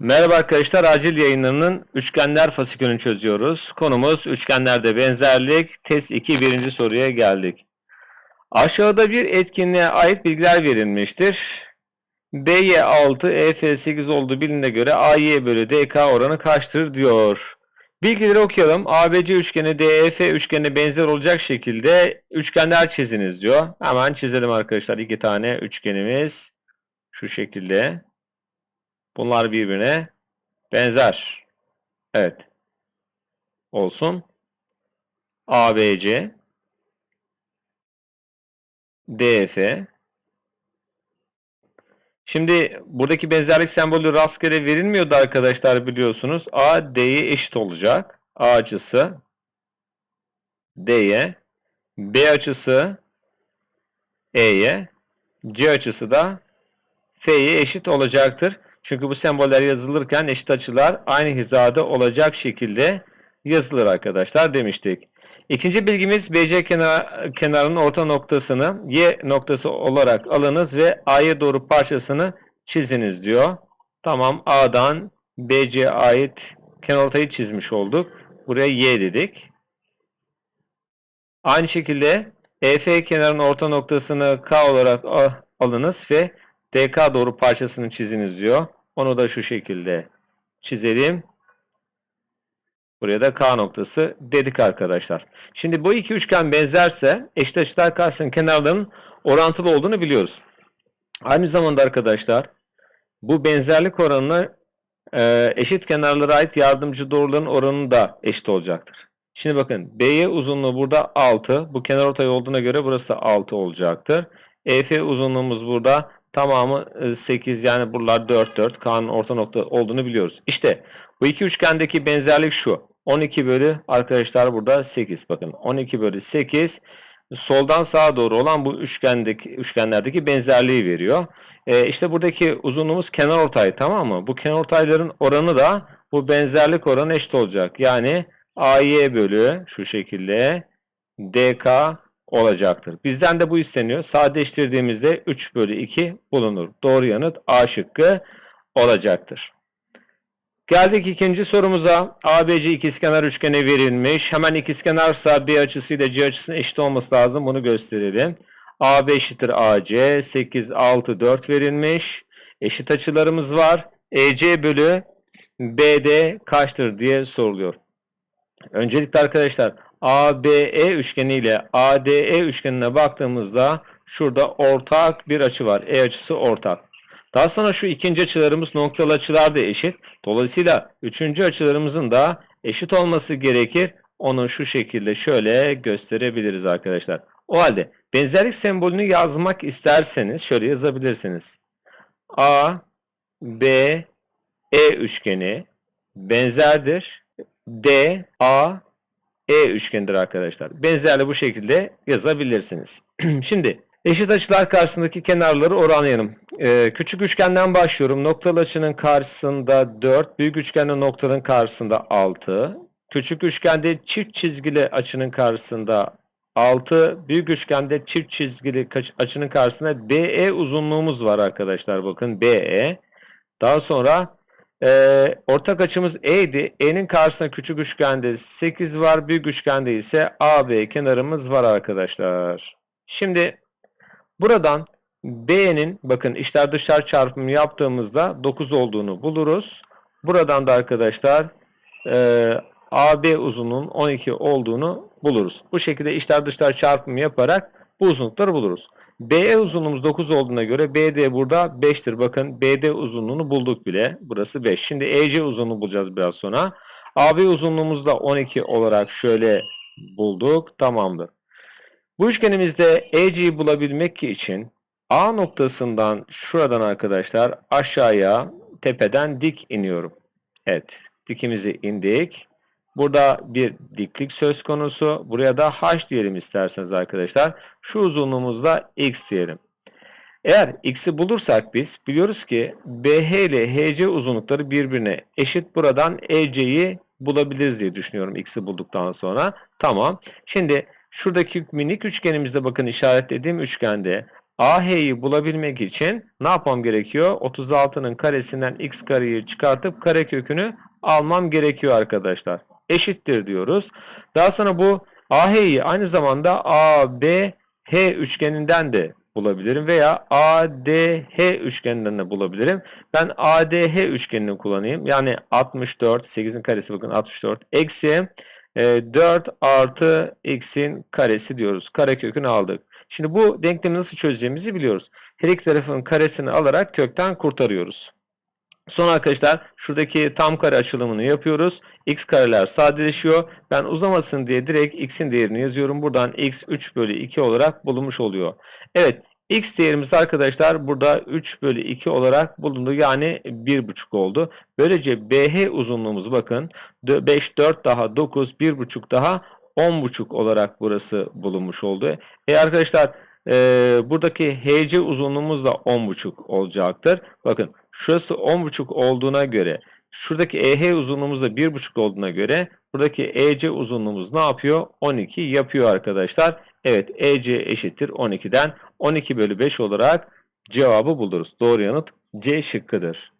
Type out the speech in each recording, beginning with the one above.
Merhaba arkadaşlar, acil yayınlarının üçgenler fasikülünü çözüyoruz. Konumuz üçgenlerde benzerlik. Test 2 birinci soruya geldik. Aşağıda bir etkinliğe ait bilgiler verilmiştir. BY 6, EF 8 olduğu bilinene göre AY bölü DK oranı kaçtır diyor. Bilgileri okuyalım. ABC üçgeni DEF üçgenine benzer olacak şekilde üçgenler çiziniz diyor. Hemen çizelim arkadaşlar. İki tane üçgenimiz şu şekilde. Bunlar birbirine benzer. Evet. Olsun. ABC DF Şimdi buradaki benzerlik sembolü rastgele verilmiyordu arkadaşlar biliyorsunuz. A D'ye eşit olacak. A açısı D'ye, B açısı E'ye, C açısı da F'ye eşit olacaktır. Çünkü bu semboller yazılırken eşit açılar aynı hizada olacak şekilde yazılır arkadaşlar demiştik. İkinci bilgimiz BC kenar, kenarının orta noktasını Y noktası olarak alınız ve A'ya doğru parçasını çiziniz diyor. Tamam A'dan BC'ye ait kenarortayı çizmiş olduk. Buraya Y dedik. Aynı şekilde EF kenarının orta noktasını K olarak alınız ve DK doğru parçasını çiziniz diyor. Onu da şu şekilde çizelim. Buraya da K noktası dedik arkadaşlar. Şimdi bu iki üçgen benzerse açılar karşısının kenarlarının orantılı olduğunu biliyoruz. Aynı zamanda arkadaşlar bu benzerlik oranını e, eşit kenarlara ait yardımcı doğruların oranı da eşit olacaktır. Şimdi bakın BY uzunluğu burada 6. Bu kenar ortay olduğuna göre burası 6 olacaktır. EF uzunluğumuz burada tamamı 8 yani buralar 4 4 K'nın orta nokta olduğunu biliyoruz. İşte bu iki üçgendeki benzerlik şu. 12 bölü arkadaşlar burada 8 bakın 12 bölü 8 soldan sağa doğru olan bu üçgendeki üçgenlerdeki benzerliği veriyor. Ee, işte buradaki uzunluğumuz kenar ortay tamam mı? Bu kenar ortayların oranı da bu benzerlik oranı eşit olacak. Yani AY bölü şu şekilde DK olacaktır. Bizden de bu isteniyor. Sadeleştirdiğimizde 3 bölü 2 bulunur. Doğru yanıt A şıkkı olacaktır. Geldik ikinci sorumuza. ABC ikizkenar üçgeni verilmiş. Hemen ikizkenarsa B açısıyla C açısının eşit olması lazım. Bunu gösterelim. AB eşittir AC. 8, 6, 4 verilmiş. Eşit açılarımız var. EC bölü BD kaçtır diye soruluyor. Öncelikle arkadaşlar ABE üçgeni ile ADE üçgenine baktığımızda şurada ortak bir açı var. E açısı ortak. Daha sonra şu ikinci açılarımız noktalı açılar da eşit. Dolayısıyla üçüncü açılarımızın da eşit olması gerekir. Onu şu şekilde şöyle gösterebiliriz arkadaşlar. O halde benzerlik sembolünü yazmak isterseniz şöyle yazabilirsiniz. A, B, E üçgeni benzerdir. D, A, E üçgenidir arkadaşlar. Benzerli bu şekilde yazabilirsiniz. Şimdi eşit açılar karşısındaki kenarları oranlayalım. Ee, küçük üçgenden başlıyorum. Noktalı açının karşısında 4, büyük üçgende noktanın karşısında 6. Küçük üçgende çift çizgili açının karşısında 6, büyük üçgende çift çizgili açının karşısında BE uzunluğumuz var arkadaşlar. Bakın BE. Daha sonra e, ortak açımız E'di. E'nin karşısında küçük üçgende 8 var. Büyük üçgende ise AB kenarımız var arkadaşlar. Şimdi buradan B'nin bakın içler dışlar çarpımı yaptığımızda 9 olduğunu buluruz. Buradan da arkadaşlar e, AB uzunluğun 12 olduğunu buluruz. Bu şekilde içler dışlar çarpımı yaparak bu uzunlukları buluruz. BE uzunluğumuz 9 olduğuna göre BD burada 5'tir. Bakın BD uzunluğunu bulduk bile. Burası 5. Şimdi EC uzunluğunu bulacağız biraz sonra. AB uzunluğumuz da 12 olarak şöyle bulduk. Tamamdır. Bu üçgenimizde EC'yi bulabilmek için A noktasından şuradan arkadaşlar aşağıya tepeden dik iniyorum. Evet dikimizi indik. Burada bir diklik söz konusu. Buraya da h diyelim isterseniz arkadaşlar. Şu uzunluğumuzda x diyelim. Eğer x'i bulursak biz biliyoruz ki BH ile HC uzunlukları birbirine eşit. Buradan EC'yi bulabiliriz diye düşünüyorum x'i bulduktan sonra. Tamam. Şimdi şuradaki minik üçgenimizde bakın işaretlediğim üçgende AH'yi bulabilmek için ne yapmam gerekiyor? 36'nın karesinden x kareyi çıkartıp karekökünü almam gerekiyor arkadaşlar. Eşittir diyoruz. Daha sonra bu AH'yi aynı zamanda ABH üçgeninden de bulabilirim veya ADH üçgeninden de bulabilirim. Ben ADH üçgenini kullanayım. Yani 64, 8'in karesi bakın 64 eksi 4 artı x'in karesi diyoruz. Karekökünü aldık. Şimdi bu denklemi nasıl çözeceğimizi biliyoruz. Her iki tarafın karesini alarak kökten kurtarıyoruz. Sonra arkadaşlar şuradaki tam kare açılımını yapıyoruz. X kareler sadeleşiyor. Ben uzamasın diye direkt x'in değerini yazıyorum. Buradan x 3 bölü 2 olarak bulunmuş oluyor. Evet x değerimiz arkadaşlar burada 3 bölü 2 olarak bulundu. Yani 1,5 oldu. Böylece BH uzunluğumuz bakın 5, 4 daha 9, 1,5 daha 10,5 olarak burası bulunmuş oldu. E arkadaşlar e, buradaki HC uzunluğumuz da 10,5 olacaktır. Bakın şurası 10,5 olduğuna göre şuradaki EH uzunluğumuz da 1,5 olduğuna göre buradaki EC uzunluğumuz ne yapıyor? 12 yapıyor arkadaşlar. Evet EC eşittir 12'den 12 bölü 5 olarak cevabı buluruz. Doğru yanıt C şıkkıdır.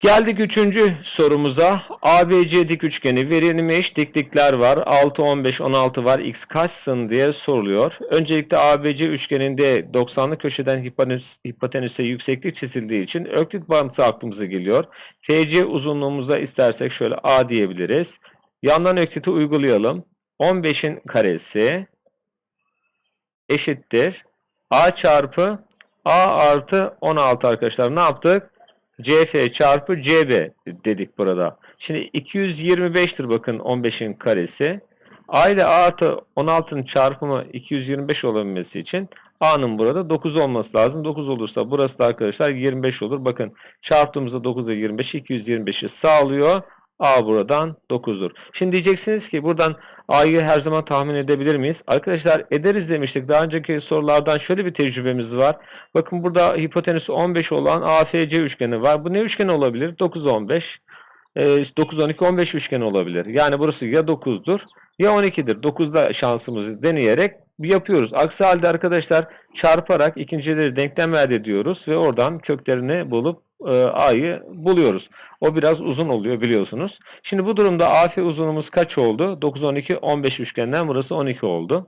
Geldik üçüncü sorumuza. ABC dik üçgeni verilmiş. Diklikler var. 6, 15, 16 var. X kaçsın diye soruluyor. Öncelikle ABC üçgeninde 90'lı köşeden hipotenüs, hipotenüse yükseklik çizildiği için öklit bağıntısı aklımıza geliyor. FC uzunluğumuza istersek şöyle A diyebiliriz. Yandan ökliti uygulayalım. 15'in karesi eşittir. A çarpı A artı 16 arkadaşlar. Ne yaptık? CF çarpı CB dedik burada. Şimdi 225'tir bakın 15'in karesi. A ile A artı 16'nın çarpımı 225 olabilmesi için A'nın burada 9 olması lazım. 9 olursa burası da arkadaşlar 25 olur. Bakın çarptığımızda 9 ile 25 225'i sağlıyor. A buradan 9'dur. Şimdi diyeceksiniz ki buradan A'yı her zaman tahmin edebilir miyiz? Arkadaşlar ederiz demiştik. Daha önceki sorulardan şöyle bir tecrübemiz var. Bakın burada hipotenüsü 15 olan AFC üçgeni var. Bu ne üçgeni olabilir? 9 15. 9 12 15 üçgeni olabilir. Yani burası ya 9'dur ya 12'dir. 9'da şansımızı deneyerek yapıyoruz. Aksi halde arkadaşlar çarparak ikincileri denklem elde ediyoruz ve oradan köklerini bulup e, A'yı buluyoruz. O biraz uzun oluyor biliyorsunuz. Şimdi bu durumda AF uzunluğumuz kaç oldu? 9, 12, 15 üçgenden burası 12 oldu.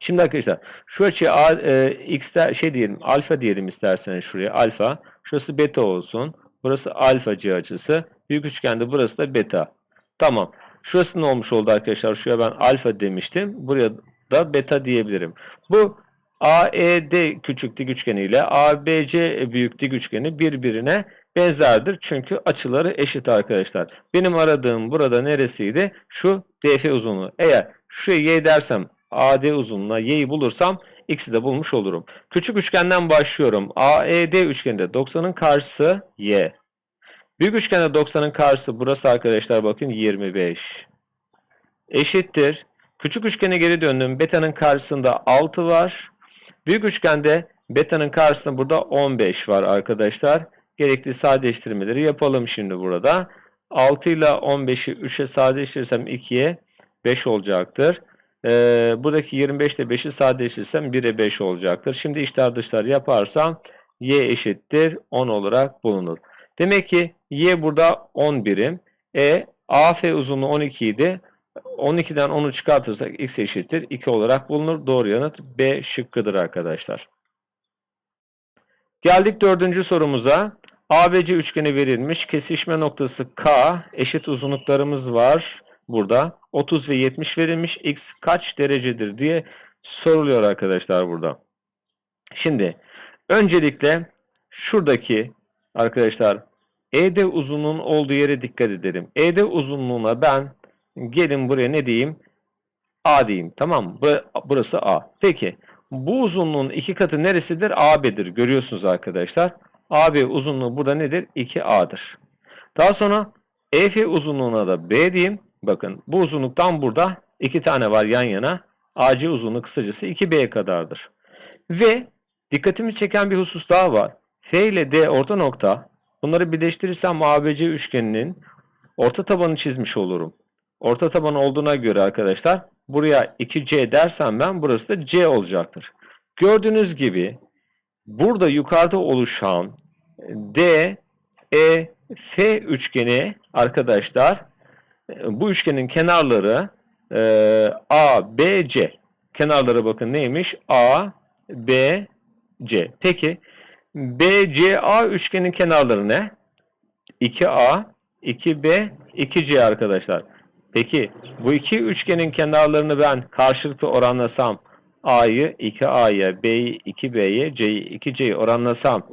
Şimdi arkadaşlar şu açıya A, e, X'ler şey diyelim alfa diyelim isterseniz şuraya alfa. Şurası beta olsun. Burası alfa C açısı. Büyük üçgende burası da beta. Tamam. Şurası ne olmuş oldu arkadaşlar? Şuraya ben alfa demiştim. Buraya da beta diyebilirim. Bu AED küçük dik üçgeni ile ABC büyük dik üçgeni birbirine benzerdir. Çünkü açıları eşit arkadaşlar. Benim aradığım burada neresiydi? Şu DF uzunluğu. Eğer şuraya y dersem AD uzunluğuna y'yi bulursam x'i de bulmuş olurum. Küçük üçgenden başlıyorum. AED üçgeninde 90'ın karşısı y. Büyük üçgende 90'ın karşısı burası arkadaşlar bakın 25. Eşittir. Küçük üçgene geri döndüm. Beta'nın karşısında 6 var. Büyük üçgende beta'nın karşısında burada 15 var arkadaşlar. Gerekli sadeleştirmeleri yapalım şimdi burada. 6 ile 15'i 3'e sadeleştirirsem 2'ye 5 olacaktır. Ee, buradaki 25 ile 5'i sadeleştirirsem 1'e 5 olacaktır. Şimdi içler dışlar yaparsam y eşittir 10 olarak bulunur. Demek ki y burada 10 birim. E AF uzunluğu 12 idi. 12'den 10'u çıkartırsak x eşittir 2 olarak bulunur. Doğru yanıt B şıkkıdır arkadaşlar. Geldik dördüncü sorumuza. ABC üçgeni verilmiş. Kesişme noktası K. Eşit uzunluklarımız var burada. 30 ve 70 verilmiş. X kaç derecedir diye soruluyor arkadaşlar burada. Şimdi öncelikle şuradaki arkadaşlar ED uzunluğunun olduğu yere dikkat edelim. ED uzunluğuna ben Gelin buraya ne diyeyim? A diyeyim. Tamam mı? Burası A. Peki. Bu uzunluğun iki katı neresidir? AB'dir. Görüyorsunuz arkadaşlar. AB uzunluğu burada nedir? 2A'dır. Daha sonra EF uzunluğuna da B diyeyim. Bakın bu uzunluktan burada iki tane var yan yana. AC uzunluğu kısacası 2B kadardır. Ve dikkatimi çeken bir husus daha var. F ile D orta nokta. Bunları birleştirirsem ABC üçgeninin orta tabanını çizmiş olurum. Orta taban olduğuna göre arkadaşlar buraya 2C dersem ben burası da C olacaktır. Gördüğünüz gibi burada yukarıda oluşan D, E, F üçgeni arkadaşlar bu üçgenin kenarları e, A, B, C. Kenarlara bakın neymiş? A, B, C. Peki BCA üçgenin kenarları ne? 2A, 2B, 2C arkadaşlar. Peki bu iki üçgenin kenarlarını ben karşılıklı oranlasam A'yı 2A'ya, B'yi 2B'ye, C'yi 2C'ye oranlasam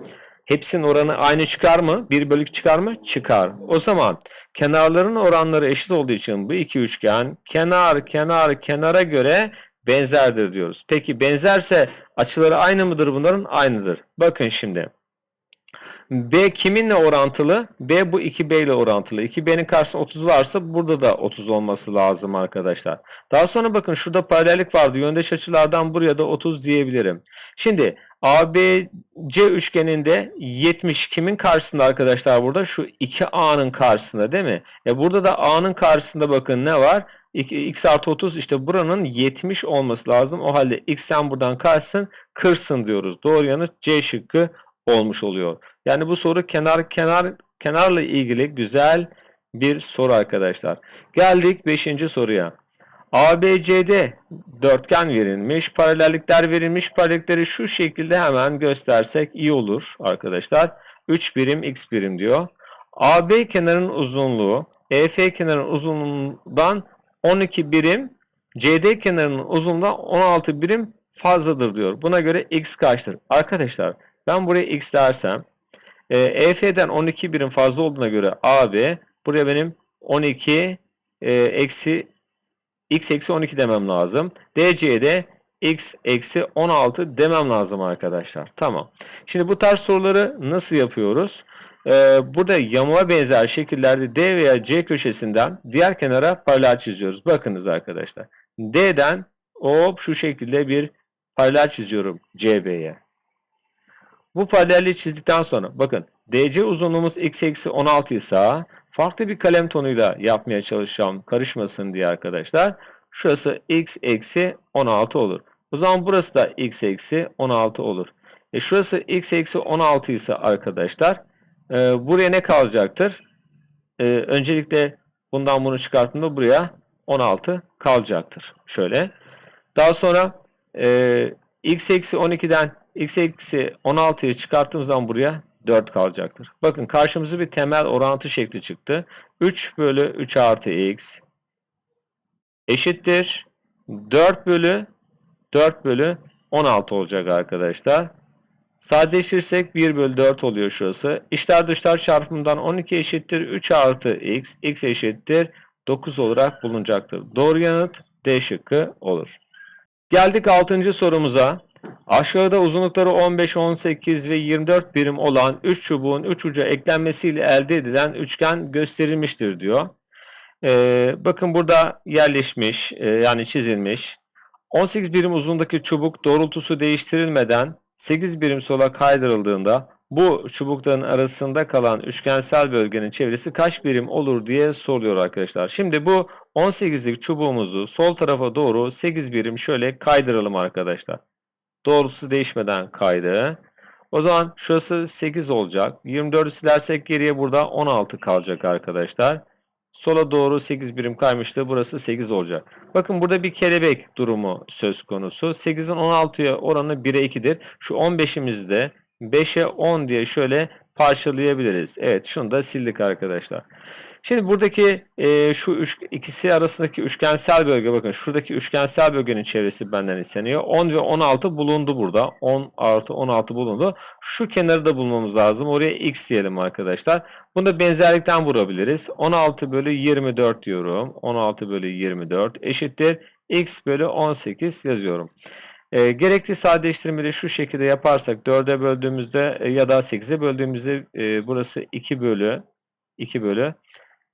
hepsinin oranı aynı çıkar mı? 1 bölük çıkar mı? Çıkar. O zaman kenarların oranları eşit olduğu için bu iki üçgen kenar, kenar, kenara göre benzerdir diyoruz. Peki benzerse açıları aynı mıdır bunların? Aynıdır. Bakın şimdi. B kiminle orantılı? B bu 2B ile orantılı. 2B'nin karşısında 30 varsa burada da 30 olması lazım arkadaşlar. Daha sonra bakın şurada paralellik vardı. Yöndeş açılardan buraya da 30 diyebilirim. Şimdi ABC üçgeninde 70 kimin karşısında arkadaşlar burada? Şu 2A'nın karşısında değil mi? E burada da A'nın karşısında bakın ne var? x artı 30 işte buranın 70 olması lazım. O halde x sen buradan kaçsın? Kırsın diyoruz. Doğru yanıt C şıkkı olmuş oluyor. Yani bu soru kenar kenar kenarla ilgili güzel bir soru arkadaşlar. Geldik 5. soruya. ABCD dörtgen verilmiş, paralellikler verilmiş. Paralellikleri şu şekilde hemen göstersek iyi olur arkadaşlar. 3 birim x birim diyor. AB kenarının uzunluğu EF kenarının uzunluğundan 12 birim, CD kenarının uzunluğundan 16 birim fazladır diyor. Buna göre x kaçtır? Arkadaşlar ben buraya x dersem e, EF'den 12 birim fazla olduğuna göre AB buraya benim 12 e, eksi x eksi 12 demem lazım. DC'de x eksi 16 demem lazım arkadaşlar. Tamam. Şimdi bu tarz soruları nasıl yapıyoruz? Ee, burada yamuğa benzer şekillerde D veya C köşesinden diğer kenara paralel çiziyoruz. Bakınız arkadaşlar. D'den hop şu şekilde bir paralel çiziyorum CB'ye. Bu paralelliği çizdikten sonra bakın DC uzunluğumuz x eksi 16 ise farklı bir kalem tonuyla yapmaya çalışacağım karışmasın diye arkadaşlar. Şurası x eksi 16 olur. O zaman burası da x eksi 16 olur. E şurası x eksi 16 ise arkadaşlar e, buraya ne kalacaktır? E, öncelikle bundan bunu çıkarttığımda buraya 16 kalacaktır. Şöyle. Daha sonra e, x eksi 12'den x eksi 16'yı çıkarttığım zaman buraya 4 kalacaktır. Bakın karşımıza bir temel orantı şekli çıktı. 3 bölü 3 artı x eşittir. 4 bölü 4 bölü 16 olacak arkadaşlar. Sadeleştirirsek 1 bölü 4 oluyor şurası. İşler dışlar çarpımından 12 eşittir 3 artı x. x eşittir 9 olarak bulunacaktır. Doğru yanıt D şıkkı olur. Geldik 6. sorumuza. Aşağıda uzunlukları 15, 18 ve 24 birim olan 3 çubuğun 3 uca eklenmesiyle elde edilen üçgen gösterilmiştir diyor. Ee, bakın burada yerleşmiş e, yani çizilmiş. 18 birim uzundaki çubuk doğrultusu değiştirilmeden 8 birim sola kaydırıldığında bu çubukların arasında kalan üçgensel bölgenin çevresi kaç birim olur diye soruyor arkadaşlar. Şimdi bu 18'lik çubuğumuzu sol tarafa doğru 8 birim şöyle kaydıralım arkadaşlar. Doğrultusu değişmeden kaydı. O zaman şurası 8 olacak. 24'ü silersek geriye burada 16 kalacak arkadaşlar. Sola doğru 8 birim kaymıştı. Burası 8 olacak. Bakın burada bir kelebek durumu söz konusu. 8'in 16'ya oranı 1'e 2'dir. Şu 15'imizi de 5'e 10 diye şöyle parçalayabiliriz. Evet şunu da sildik arkadaşlar. Şimdi buradaki e, şu üç, ikisi arasındaki üçgensel bölge bakın şuradaki üçgensel bölgenin çevresi benden isteniyor. 10 ve 16 bulundu burada. 10 artı 16 bulundu. Şu kenarı da bulmamız lazım. Oraya x diyelim arkadaşlar. Bunu da benzerlikten vurabiliriz. 16 bölü 24 diyorum. 16 bölü 24 eşittir. x bölü 18 yazıyorum. E, gerekli sadeleştirmeleri şu şekilde yaparsak 4'e böldüğümüzde e, ya da 8'e böldüğümüzde e, burası 2 bölü 2 bölü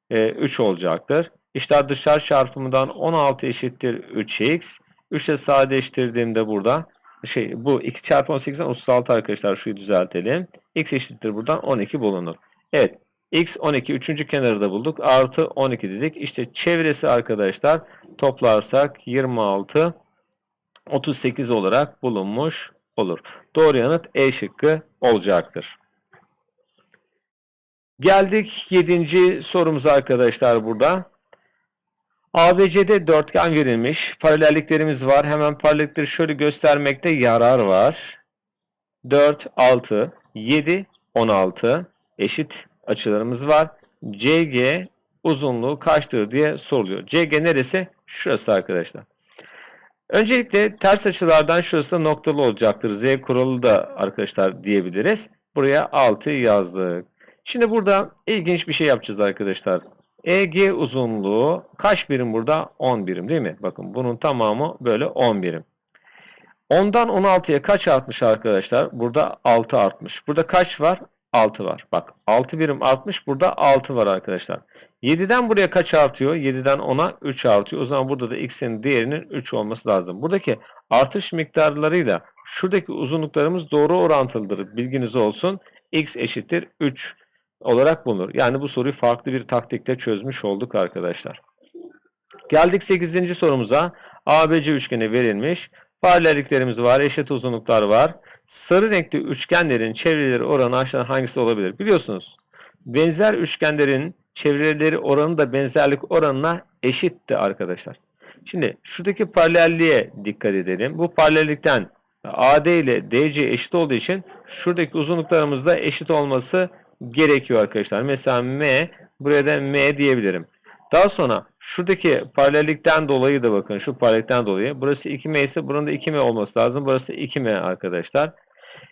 e, 3 olacaktır. İşler dışarı çarpımından 16 eşittir 3x. 3 ile sadeleştirdiğimde burada şey bu 2 çarpı 18'den 36 arkadaşlar şuyu düzeltelim. x eşittir buradan 12 bulunur. Evet x 12 üçüncü kenarı da bulduk. Artı 12 dedik. İşte çevresi arkadaşlar toplarsak 26 38 olarak bulunmuş olur. Doğru yanıt E şıkkı olacaktır. Geldik 7. sorumuza arkadaşlar burada. ABC'de dörtgen verilmiş. Paralelliklerimiz var. Hemen paralellikleri şöyle göstermekte yarar var. 4, 6, 7, 16 eşit açılarımız var. CG uzunluğu kaçtır diye soruluyor. CG neresi? Şurası arkadaşlar. Öncelikle ters açılardan şurası noktalı olacaktır. Z kuralı da arkadaşlar diyebiliriz. Buraya 6 yazdık. Şimdi burada ilginç bir şey yapacağız arkadaşlar. EG uzunluğu kaç birim burada? 10 birim değil mi? Bakın bunun tamamı böyle 10 birim. 10'dan 16'ya kaç artmış arkadaşlar? Burada 6 artmış. Burada kaç var? 6 var. Bak 6 birim artmış. Burada 6 var arkadaşlar. 7'den buraya kaç artıyor? 7'den 10'a 3 artıyor. O zaman burada da x'in değerinin 3 olması lazım. Buradaki artış miktarlarıyla şuradaki uzunluklarımız doğru orantılıdır. Bilginiz olsun. x eşittir 3 olarak bulunur. Yani bu soruyu farklı bir taktikte çözmüş olduk arkadaşlar. Geldik 8. sorumuza. ABC üçgeni verilmiş. Paralelliklerimiz var, eşit uzunluklar var. Sarı renkli üçgenlerin çevreleri oranı aşağıdan hangisi olabilir? Biliyorsunuz benzer üçgenlerin çevreleri oranı da benzerlik oranına eşitti arkadaşlar. Şimdi şuradaki paralelliğe dikkat edelim. Bu paralellikten AD ile DC eşit olduğu için şuradaki uzunluklarımız da eşit olması gerekiyor arkadaşlar. Mesela M buraya da M diyebilirim. Daha sonra şuradaki paralellikten dolayı da bakın şu paralellikten dolayı burası 2M ise buranın da 2M olması lazım. Burası 2M arkadaşlar.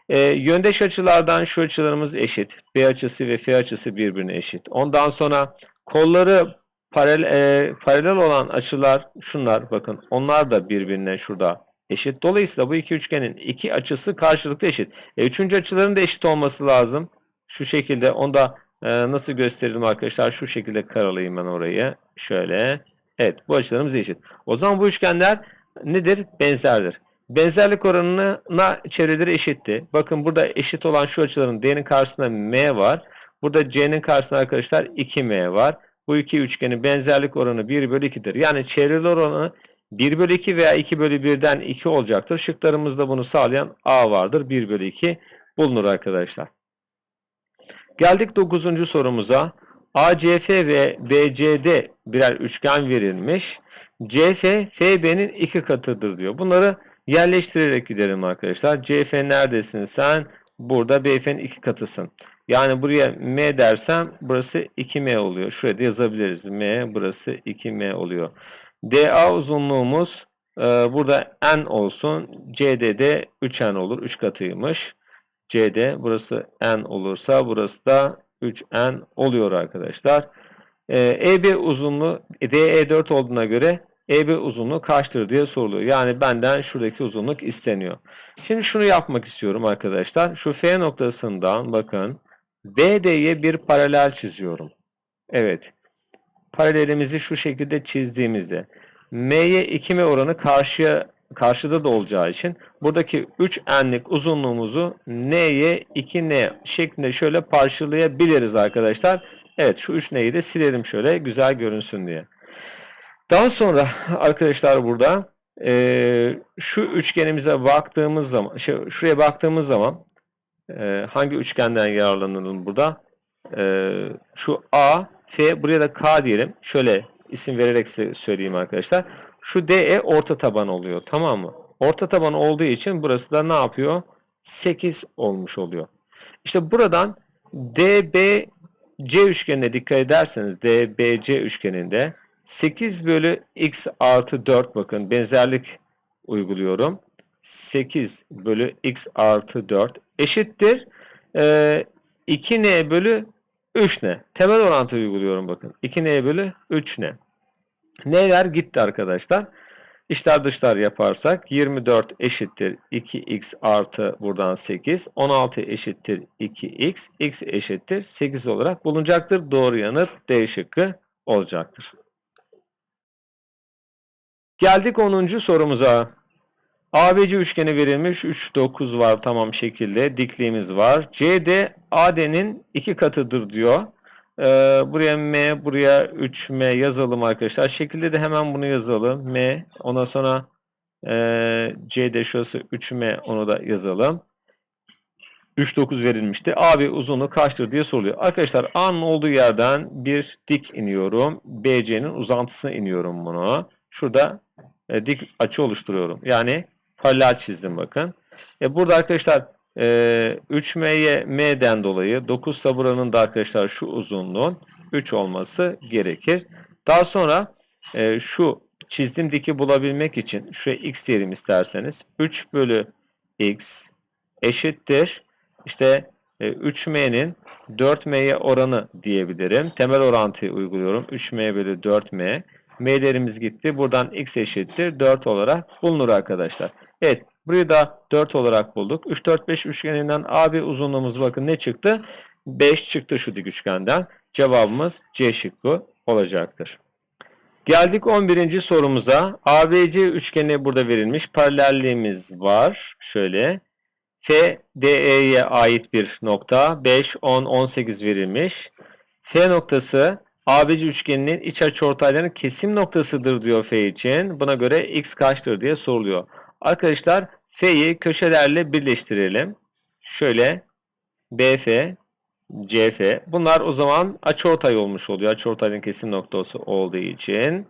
E, yöndeş açılardan şu açılarımız eşit. B açısı ve F açısı birbirine eşit. Ondan sonra kolları paralel, e, paralel olan açılar şunlar bakın onlar da birbirine şurada eşit. Dolayısıyla bu iki üçgenin iki açısı karşılıklı eşit. E, üçüncü açıların da eşit olması lazım. Şu şekilde onu da e, nasıl gösterelim arkadaşlar? Şu şekilde karalayayım ben orayı. Şöyle. Evet bu açılarımız eşit. O zaman bu üçgenler nedir? Benzerdir. Benzerlik oranına çevreleri eşitti. Bakın burada eşit olan şu açıların D'nin karşısında M var. Burada C'nin karşısında arkadaşlar 2M var. Bu iki üçgenin benzerlik oranı 1 bölü 2'dir. Yani çevreli oranı 1 bölü 2 veya 2 bölü 1'den 2 olacaktır. Şıklarımızda bunu sağlayan A vardır. 1 bölü 2 bulunur arkadaşlar. Geldik 9. sorumuza. ACF ve BCD birer üçgen verilmiş. CF, FB'nin iki katıdır diyor. Bunları yerleştirerek gidelim arkadaşlar. CF neredesin sen? Burada BF'nin iki katısın. Yani buraya M dersem burası 2M oluyor. Şuraya da yazabiliriz. M burası 2M oluyor. DA uzunluğumuz e, burada N olsun. CD'de 3N olur. 3 katıymış. CD burası N olursa burası da 3N oluyor arkadaşlar. Ee, EB uzunluğu DE4 olduğuna göre EB uzunluğu kaçtır diye soruluyor. Yani benden şuradaki uzunluk isteniyor. Şimdi şunu yapmak istiyorum arkadaşlar. Şu F noktasından bakın BD'ye bir paralel çiziyorum. Evet. Paralelimizi şu şekilde çizdiğimizde M'ye 2M oranı karşıya karşıda da olacağı için buradaki 3n'lik uzunluğumuzu n'ye 2n şeklinde şöyle parçalayabiliriz arkadaşlar. Evet şu 3n'yi de silelim şöyle güzel görünsün diye. Daha sonra arkadaşlar burada e, şu üçgenimize baktığımız zaman şey, şuraya baktığımız zaman e, hangi üçgenden yararlanalım burada? E, şu A, F buraya da K diyelim. Şöyle isim vererek size söyleyeyim arkadaşlar. Şu DE orta taban oluyor. Tamam mı? Orta taban olduğu için burası da ne yapıyor? 8 olmuş oluyor. İşte buradan DBC üçgenine dikkat ederseniz DBC üçgeninde 8 bölü x artı 4 bakın benzerlik uyguluyorum. 8 bölü x artı 4 eşittir. Ee, 2n bölü 3n. Temel orantı uyguluyorum bakın. 2n bölü 3n. Neler gitti arkadaşlar? İşler dışlar yaparsak 24 eşittir 2x artı buradan 8. 16 eşittir 2x. x eşittir 8 olarak bulunacaktır. Doğru yanıt D şıkkı olacaktır. Geldik 10. sorumuza. ABC üçgeni verilmiş. 3, 9 var tamam şekilde. Dikliğimiz var. CD AD'nin iki katıdır diyor. Ee, buraya M, buraya 3M yazalım arkadaşlar. Şekilde de hemen bunu yazalım. M, ondan sonra Ee, C'de şurası 3M onu da yazalım. 3.9 verilmişti. AB uzunluğu kaçtır diye soruluyor. Arkadaşlar A'nın olduğu yerden bir dik iniyorum. BC'nin uzantısına iniyorum bunu. Şurada e, dik açı oluşturuyorum. Yani paralel çizdim bakın. E, burada arkadaşlar e, 3M'ye M'den dolayı 9 saburanın da arkadaşlar şu uzunluğun 3 olması gerekir. Daha sonra e, şu çizdiğim diki bulabilmek için şuraya x diyelim isterseniz. 3 bölü x eşittir. İşte e, 3m'nin 4m'ye oranı diyebilirim. Temel orantıyı uyguluyorum. 3m bölü 4m. m'lerimiz gitti. Buradan x eşittir 4 olarak bulunur arkadaşlar. Evet burayı da 4 olarak bulduk. 3 4 5 üçgeninden AB uzunluğumuz bakın ne çıktı? 5 çıktı şu dik üçgenden. Cevabımız C şıkkı olacaktır. Geldik 11. sorumuza. ABC üçgeni burada verilmiş. Paralelliğimiz var. Şöyle. F, DE'ye ait bir nokta. 5, 10, 18 verilmiş. F noktası ABC üçgeninin iç açıortaylarının kesim noktasıdır diyor F için. Buna göre X kaçtır diye soruluyor. Arkadaşlar F'yi köşelerle birleştirelim. Şöyle BF, CF. Bunlar o zaman açıortay olmuş oluyor. Açıortayın kesim noktası olduğu için.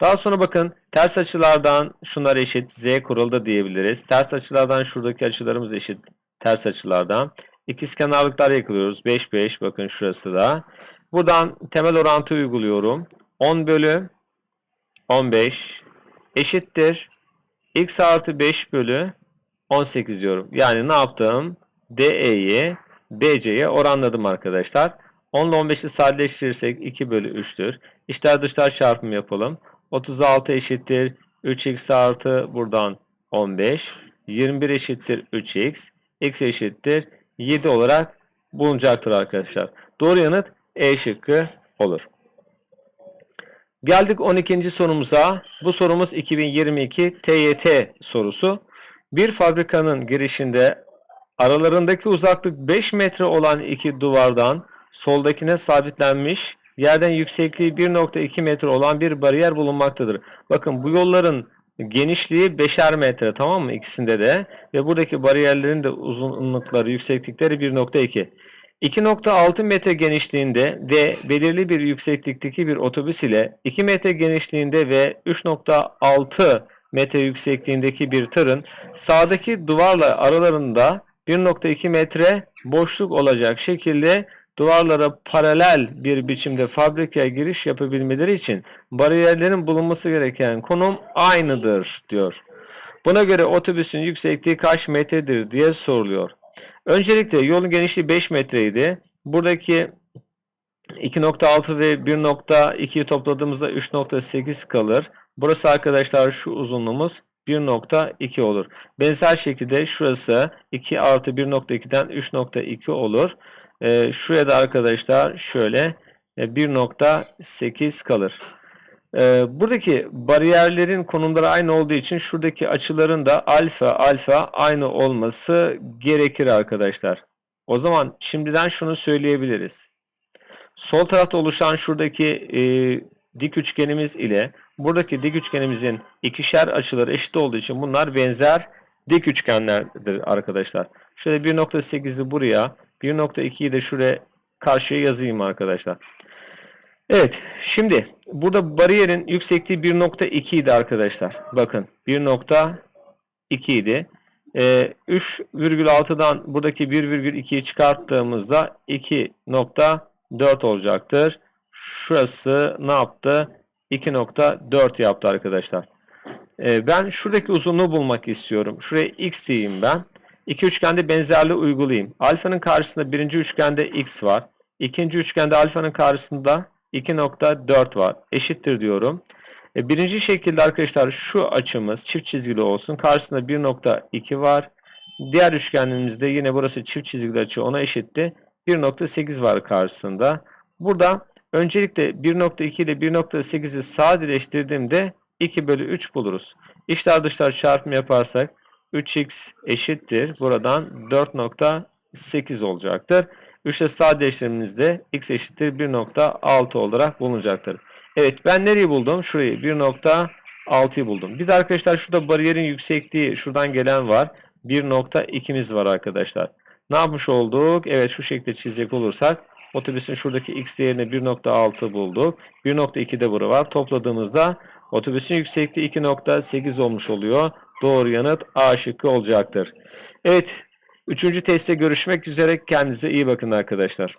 Daha sonra bakın ters açılardan şunlar eşit z kuralda diyebiliriz. Ters açılardan şuradaki açılarımız eşit ters açılardan. İkizkenarlıklar yakılıyoruz. 5 5 bakın şurası da. Buradan temel orantı uyguluyorum. 10 bölü 15 eşittir. X artı 5 bölü 18 diyorum. Yani ne yaptım? DE'yi BC'ye oranladım arkadaşlar. 10 ile 15'i sadeleştirirsek 2 bölü 3'tür. İçler dışlar çarpımı yapalım. 36 eşittir 3x artı buradan 15. 21 eşittir 3x. x eşittir 7 olarak bulunacaktır arkadaşlar. Doğru yanıt E şıkkı olur. Geldik 12. sorumuza. Bu sorumuz 2022 TYT sorusu. Bir fabrikanın girişinde aralarındaki uzaklık 5 metre olan iki duvardan soldakine sabitlenmiş yerden yüksekliği 1.2 metre olan bir bariyer bulunmaktadır. Bakın bu yolların genişliği 5'er metre tamam mı ikisinde de ve buradaki bariyerlerin de uzunlukları yükseklikleri 1.2. 2.6 metre genişliğinde ve belirli bir yükseklikteki bir otobüs ile 2 metre genişliğinde ve 3.6 metre yüksekliğindeki bir tırın sağdaki duvarla aralarında 1.2 metre boşluk olacak şekilde duvarlara paralel bir biçimde fabrikaya giriş yapabilmeleri için bariyerlerin bulunması gereken konum aynıdır diyor. Buna göre otobüsün yüksekliği kaç metredir diye soruluyor. Öncelikle yolun genişliği 5 metreydi. Buradaki 2.6 ve 1.2'yi topladığımızda 3.8 kalır. Burası arkadaşlar şu uzunluğumuz 1.2 olur. Benzer şekilde şurası 2 artı 1.2'den 3.2 olur. E, şuraya da arkadaşlar şöyle e, 1.8 kalır. E, buradaki bariyerlerin konumları aynı olduğu için şuradaki açıların da alfa alfa aynı olması gerekir arkadaşlar. O zaman şimdiden şunu söyleyebiliriz. Sol tarafta oluşan şuradaki e, dik üçgenimiz ile buradaki dik üçgenimizin ikişer açıları eşit olduğu için bunlar benzer dik üçgenlerdir arkadaşlar. Şöyle 1.8'i buraya 1.2'yi de şuraya karşıya yazayım arkadaşlar. Evet. Şimdi burada bariyerin yüksekliği 1.2 idi arkadaşlar. Bakın 1.2 idi. Ee, 3,6'dan buradaki 1,2'yi çıkarttığımızda 2.4 olacaktır. Şurası ne yaptı? 2.4 yaptı arkadaşlar. Ee, ben şuradaki uzunluğu bulmak istiyorum. Şuraya x diyeyim ben. İki üçgende benzerliği uygulayayım. Alfanın karşısında birinci üçgende x var. İkinci üçgende alfanın karşısında 2.4 var. Eşittir diyorum. E, birinci şekilde arkadaşlar şu açımız çift çizgili olsun. Karşısında 1.2 var. Diğer üçgenimizde yine burası çift çizgili açı ona eşitti. 1.8 var karşısında. Burada öncelikle 1.2 ile 1.8'i sadeleştirdiğimde 2 bölü 3 buluruz. İçler dışlar çarpımı yaparsak 3x eşittir. Buradan 4.8 olacaktır. 3 ile sadeleştirdiğimizde x eşittir 1.6 olarak bulunacaktır. Evet ben nereyi buldum? Şurayı 1.6 6'yı buldum. Biz arkadaşlar şurada bariyerin yüksekliği şuradan gelen var. 1.2'miz var arkadaşlar. Ne yapmış olduk? Evet şu şekilde çizecek olursak otobüsün şuradaki x değerini 1.6 bulduk. 1.2 de burada var. Topladığımızda otobüsün yüksekliği 2.8 olmuş oluyor. Doğru yanıt A şıkkı olacaktır. Evet. Üçüncü testte görüşmek üzere. Kendinize iyi bakın arkadaşlar.